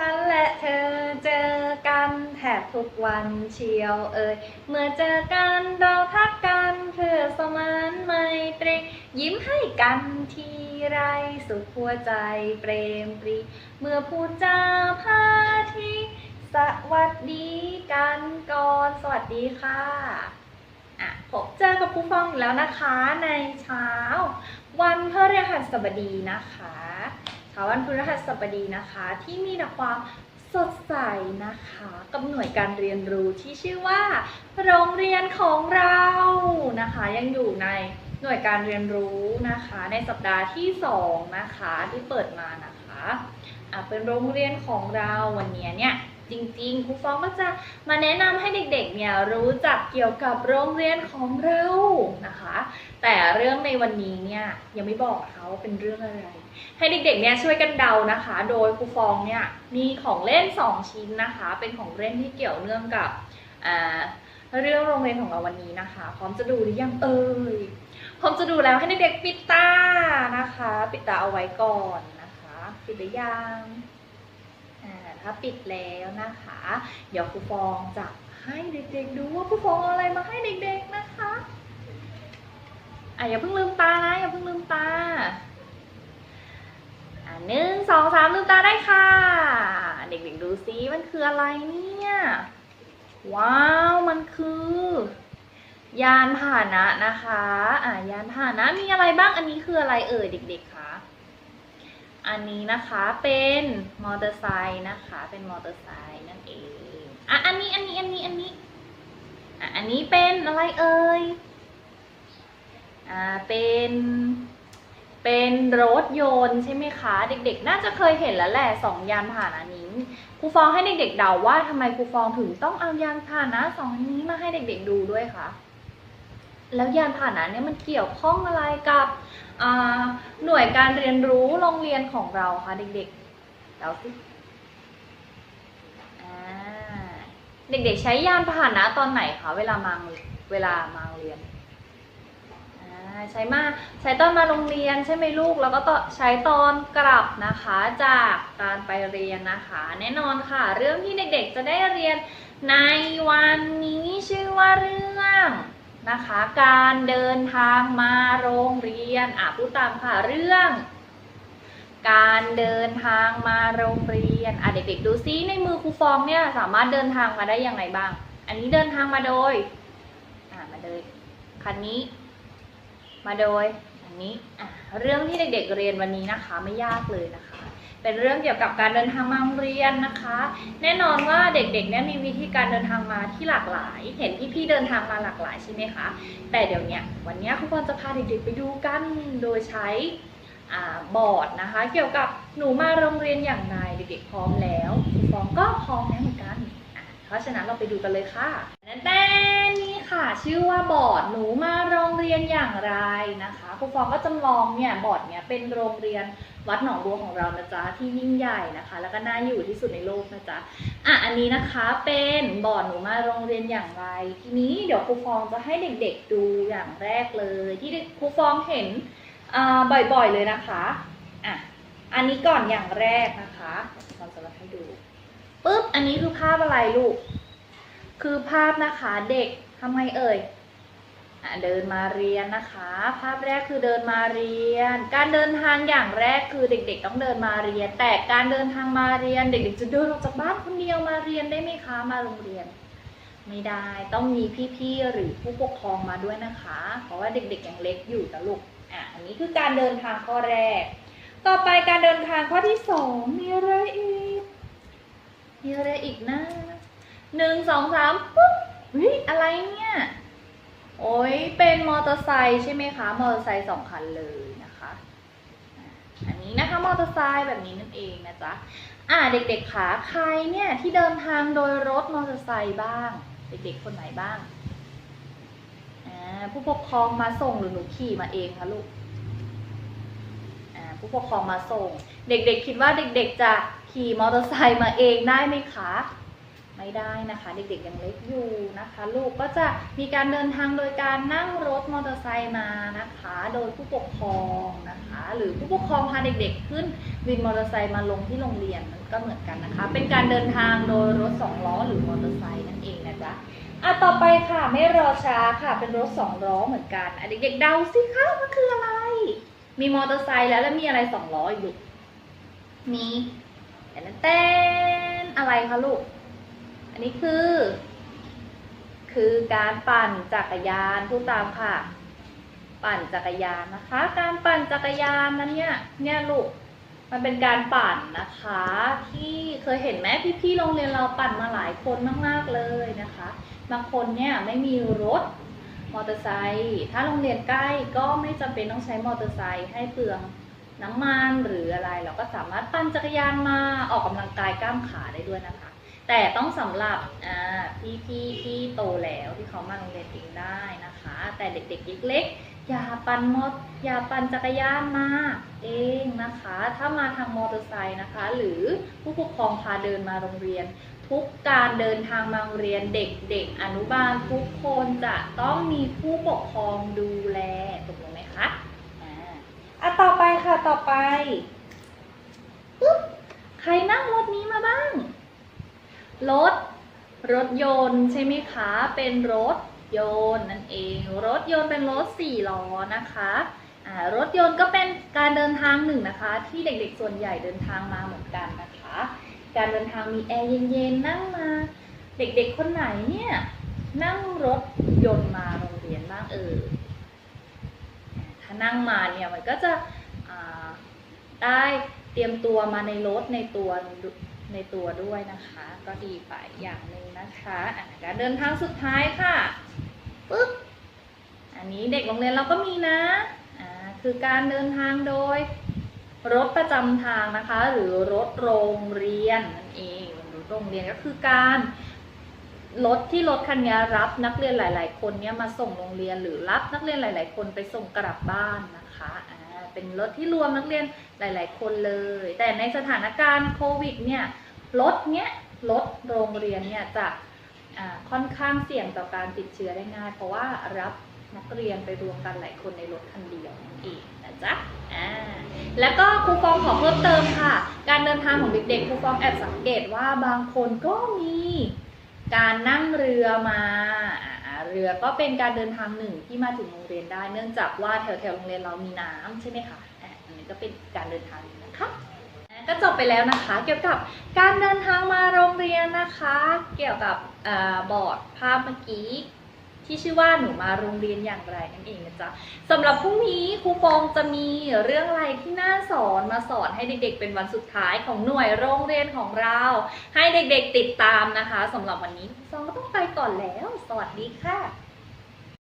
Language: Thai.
ฉันและเธอเจอกันแทบทุกวันเชียวเอ่ย เมื่อเจอกันเราทักกันเพื่อสมานไมตรียิ้มให้กันทีไรสุขหัวใจเปรมปรี เมื่อพูดจาพาทีสวัสดีกันก่อนสวัสดีค่ะอะพบเจอกับครูฟองอีกแล้วนะคะในเช้า วันพฤหัสบดีนะคะ ค่ะวันพฤหัสบดีนะคะ ที่มีแต่ความสดใสนะคะกับหน่วยการเรียนรู้ที่ชื่อว่า โรงเรียนของเรานะคะ ยังอยู่ในหน่วยการเรียนรู้นะคะ ในสัปดาห์ที่สองนะคะที่เปิดมานะคะะเป็นโรงเรียนของเราวันนี้เนี่ย จริงๆครูฟองก็จะมาแนะนำให้เด็กๆเนี่ยรู้จักเกี่ยวกับโรงเรียนของเรานะคะ แต่เรื่องในวันนี้เนี่ยยังไม่บอกเขาว่าเป็นเรื่องอะไร ให้เด็กๆเนี่ยช่วยกันเดานะคะ โดยครูฟองเนี่ยมีของเล่น 2 ชิ้นนะคะ เป็นของเล่นที่เกี่ยวเนื่องกับเรื่องโรงเรียนของเราวันนี้นะคะ พร้อมจะดูหรือยังเอ่ยพร้อมจะดูแล้วให้เด็กๆปิดตานะคะ ปิดตาเอาไว้ก่อนนะคะ ปิดหรือยัง อ่าถ้าปิดแล้วนะคะ เดี๋ยวครูฟองจะให้เด็กๆดูว่าครูฟองเอาอะไรมาให้เด็กๆนะคะอะอย่าเพิ่งลืมตานะอย่าเพิ่งลืมตาอะหนึ่งสองสามลืมตาได้ค่ะ เด็กๆดูซิมันคืออะไรเนี่ยว้าวมันคือ ยานพาหนะนะคะ อะยานพาหนะมีอะไรบ้างอันนี้คืออะไรเอ่ยเด็กๆคะ อันนี้นะคะเป็นมอเตอร์ไซค์นะคะ เป็นมอเตอร์ไซค์นั่นเองอะอันนี้อันนี้อันนี้อันนี้อะอันนี้เป็นอะไรเอ่ยอ่าเป็นเป็นรถยนต์ใช่ไหมคะ เด็กๆ น่าจะเคยเห็นแล้วแหละสองยานพาหนะนี้ครูฟองให้เด็กๆเดาว่าทำไมครูฟองถึงต้องเอายานพาหนะสองอันนี้มาให้เด็กๆดูด้วยค่ะ แล้วยานพาหนะเนี่ยมันเกี่ยวข้องอะไรกับหน่วยการเรียนรู้โรงเรียนของเราคะเด็กๆเดาสิเด็กๆใช้ยานพาหนะตอนไหนคะเวลามาเวลามาโรงเรียนอ่าใช้มาใช้ตอนมาโรงเรียนใช่ไหมลูกแล้วก็ต่อใช้ตอนกลับนะคะจากการไปเรียนนะคะ แน่นอนค่ะ เรื่องที่เด็กๆจะได้เรียนในวันนี้ชื่อว่าเรื่อง นะคะ การเดินทางมาโรงเรียนอะพูดตามค่ะเรื่อง การเดินทางมาโรงเรียนอะเด็กๆดูซิในมือครูฟองเนี่ยสามารถเดินทางมาได้ยังไงบ้าง อันนี้เดินทางมาโดยอะมาโดยคันนี้ มาโดย นี้เรื่องที่เด็กๆเรียนวันนี้นะคะไม่ยากเลยนะคะ เป็นเรื่องเกี่ยวกับการเดินทางมาโรงเรียนนะคะ แน่นอนว่าเด็กๆเนี่ยมีวิธีการเดินทางมาที่หลากหลาย เห็นพี่ๆเดินทางมาหลากหลายใช่ไหมคะแต่เดี๋ยวนี้วันนี้ครูปอจะพาเด็กๆไปดูกันโดยใช้อบอร์ดนะคะ เกี่ยวกับหนูมาโรงเรียนอย่างไรเด็กๆพร้อมแล้วครูฟองก็พร้อมแล้วเหมือนกัน เพราะฉะนั้นเราไปดูกันเลยค่ะ แต่นี่ค่ะ ชื่อว่าบอร์ดหนูมาโรงเรียนอย่างไรนะคะครูฟองก็จำลองเนี่ยบอร์ดเนี้ยเป็นโรงเรียนวัดหนองบัวของเรานะจ๊ะที่ยิ่งใหญ่นะคะ แล้วก็น่าอยู่ที่สุดในโลกนะจ๊ะอะอันนี้นะคะเป็นบอร์ดหนูมาโรงเรียนอย่างไร ทีนี้เดี๋ยวครูฟองจะให้เด็กๆดูอย่างแรกเลย ที่ครูฟองเห็นบ่อยๆเลยนะคะอะอันนี้ก่อนอย่างแรกนะคะครูฟองจะมาให้ดูปุ๊บอันนี้คือภาพอะไรลูก คือภาพนะคะเด็กทำไงเอ่ยเดินมาเรียนนะคะ ภาพแรกคือเดินมาเรียน การเดินทางอย่างแรกคือเด็ก ๆ ต้องเดินมาเรียน แต่การเดินทางมาเรียน เด็ก ๆ จะเดินออกจากบ้านคนเดียวมาเรียนได้ไหมคะมาโรงเรียน ไม่ได้ต้องมีพี่ๆหรือผู้ปกครองมาด้วยนะคะ เพราะว่าเด็ก ๆ ยังเล็กอยู่นะลูกอะอันนี้คือการเดินทางข้อแรก ต่อไปการเดินทางข้อที่สองมีอะไรอีกมีอะไรอีกนะ หนึ่งสองสามปุ๊บเฮ้ยอะไรเนี่ย โอ้ยเป็นมอเตอร์ไซค์ใช่ไหมคะ มอเตอร์ไซค์สองคันเลยนะคะอะอันนี้นะคะมอเตอร์ไซค์แบบนี้นั่นเองนะจ๊ะ อ่าเด็กๆขาใครเนี่ยที่เดินทางโดยรถมอเตอร์ไซค์บ้าง เด็กๆคนไหนบ้างอ่าผู้ปกครองมาส่งหรือหนูขี่มาเองคะลูกอ่าผู้ปกครองมาส่ง เด็กๆคิดว่าเด็กๆจะขี่มอเตอร์ไซค์มาเองได้ไหมคะ ไม่ได้นะคะ เด็กๆยังเล็กอยู่นะคะ ลูกก็จะมีการเดินทางโดยการนั่งรถมอเตอร์ไซค์มานะคะ โดยผู้ปกครองนะคะ หรือผู้ปกครองพาเด็กๆ ขึ้นวินมอเตอร์ไซค์มาลงที่โรงเรียนมันก็เหมือนกันนะคะ เป็นการเดินทางโดยรถสองล้อหรือมอเตอร์ไซค์นั่นเองนะจ๊ะอะต่อไปค่ะไม่รอช้าค่ะเป็นรถสองล้อเหมือนกันอะเด็กๆเดาสิคะมันคืออะไร มีมอเตอร์ไซค์แล้วแล้วมีอะไรสองล้ออีกลูกมีแตนแตนอะไรคะลูก อันนี้คือ คือการปั่นจักรยานพูดตามค่ะ ปั่นจักรยานนะคะ การปั่นจักรยานนั้นเนี่ยเนี่ยลูกมันเป็นการปั่นนะคะ ที่เคยเห็นไหมพี่ๆโรงเรียนเราปั่นมาหลายคนมากๆเลยนะคะบางคนเนี่ยไม่มีรถมอเตอร์ไซค์ถ้าโรงเรียนใกล้ก็ไม่จำเป็นต้องใช้มอเตอร์ไซค์ให้เปลืองน้ำมันหรืออะไร เราก็สามารถปั่นจักรยานมาออกกำลังกายกล้ามขาได้ด้วยนะคะ แต่ต้องสำหรับอ่พี่ๆที่โตแล้วที่เขามาโรงเรียนเองได้นะคะ แต่เด็กๆเล็กๆอย่าปั่นมออย่าปั่นจักรยานมาเองนะคะ ถ้ามาทางมอเตอร์ไซค์นะคะ หรือผู้ปกครองพาเดินมาโรงเรียน ทุกการเดินทางมาโรงเรียนเด็กๆอนุบาลทุกคนจะต้องมีผู้ปกครองดูแลถูกไหมคะอะต่อไปค่ะต่อไปปุ๊บใครนั่งรถนี้มาบ้าง รถ รถยนต์ใช่ไหมคะ เป็นรถยนต์นั่นเอง รถยนต์เป็นรถสี่ล้อนะคะรถยนต์ก็เป็นการเดินทางหนึ่งนะคะ ที่เด็กๆส่วนใหญ่เดินทางมาเหมือนกันนะคะ การเดินทางมีแอร์เย็นๆนั่งมา เด็กๆคนไหนเนี่ยนั่งรถยนต์มาโรงเรียนบ้างเออถ้านั่งมาเนี่ยมันก็จะได้เตรียมตัวมาในรถในตัว ในตัวด้วยนะคะ ก็ดีไปอย่างหนึ่งนะคะอะการเดินทางสุดท้ายค่ะปึ๊บอันนี้เด็กโรงเรียนเราก็มีนะอ่าคือการเดินทางโดยรถประจำทางนะคะ หรือรถโรงเรียนนั่นเองรถโรงเรียนก็คือการรถที่รถคันนี้รับนักเรียนหลาย ๆ คนเนี่ยมาส่งโรงเรียนหรือรับนักเรียนหลาย ๆ คนไปส่งกลับบ้านนะคะ เป็นรถที่รวมนักเรียนหลาย ๆ คนเลย แต่ในสถานการณ์โควิดเนี่ยรถเนี้ยรถโรงเรียนเนี่ยจะค่อนข้างเสี่ยงต่อการติดเชื้อได้ง่าย เพราะว่ารับนักเรียนไปรวมกันหลายคนในรถคันเดียวนั่นเองนะจ๊ะอ่าแล้วก็ครูฟองขอเพิ่มเติมค่ะ การเดินทางของเด็กๆครูฟองแอบสังเกตว่าบางคนก็มีการนั่งเรือมา เรือ ก็เป็นการเดินทางหนึ่งที่มาถึงโรงเรียนได้ เนื่องจากว่าแถวๆโรงเรียนเรามีน้ำใช่ไหมคะอันนี้ก็เป็นการเดินทางหนึ่งนะคะก็จบไปแล้วนะคะ เกี่ยวกับการเดินทางมาโรงเรียนนะคะ เกี่ยวกับอบอร์ดภาพเมื่อกี้ ที่ชื่อว่าหนูมาโรงเรียนอย่างไรนั่นเองนะจ๊ะสำหรับพรุ่งนี้ครูฟองจะมีเรื่องอะไรที่น่าสอนมาสอนให้เด็กๆ เป็นวันสุดท้ายของหน่วยโรงเรียนของเรา ให้เด็กๆติดตามนะคะสำหรับวันนี้ครูฟองก็ต้องไปก่อนแล้ว สวัสดีค่ะ